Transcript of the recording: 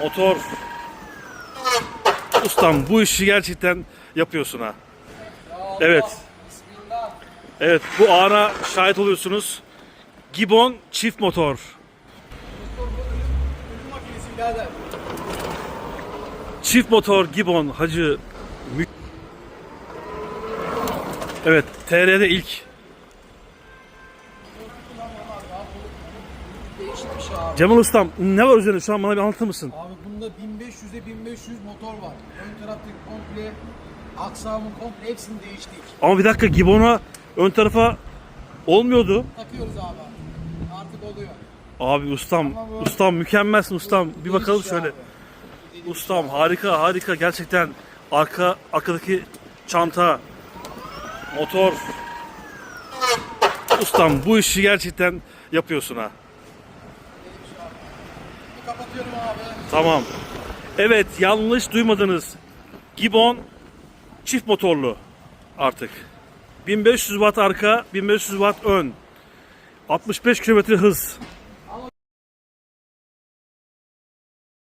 Motor. Ustam bu işi gerçekten yapıyorsun ha. Evet. Evet bu ana şahit oluyorsunuz. Gibbon çift motor. Çift motor Gibbon hacı. Evet TR'de ilk. Değişik bir şey abi. Cemal Ustam ne var üzerinde şu an bana bir anlatır mısın? Abi bunda 1500'e 1500 motor var. Ön taraftaki komple, aksamın komple hepsini değiştik. Ama bir dakika Gibbon'a ön tarafa olmuyordu. Takıyoruz abi. Artık oluyor. Abi ustam, bu- ustam mükemmelsin ustam. Bir Dediğim bakalım şöyle. abi. Ustam harika harika gerçekten arka arkadaki çanta motor Ustam bu işi gerçekten yapıyorsun ha. Kapatıyorum abi. Tamam. Evet yanlış duymadınız. Gibbon çift motorlu artık. 1500 watt arka, 1500 watt ön. 65 km hız.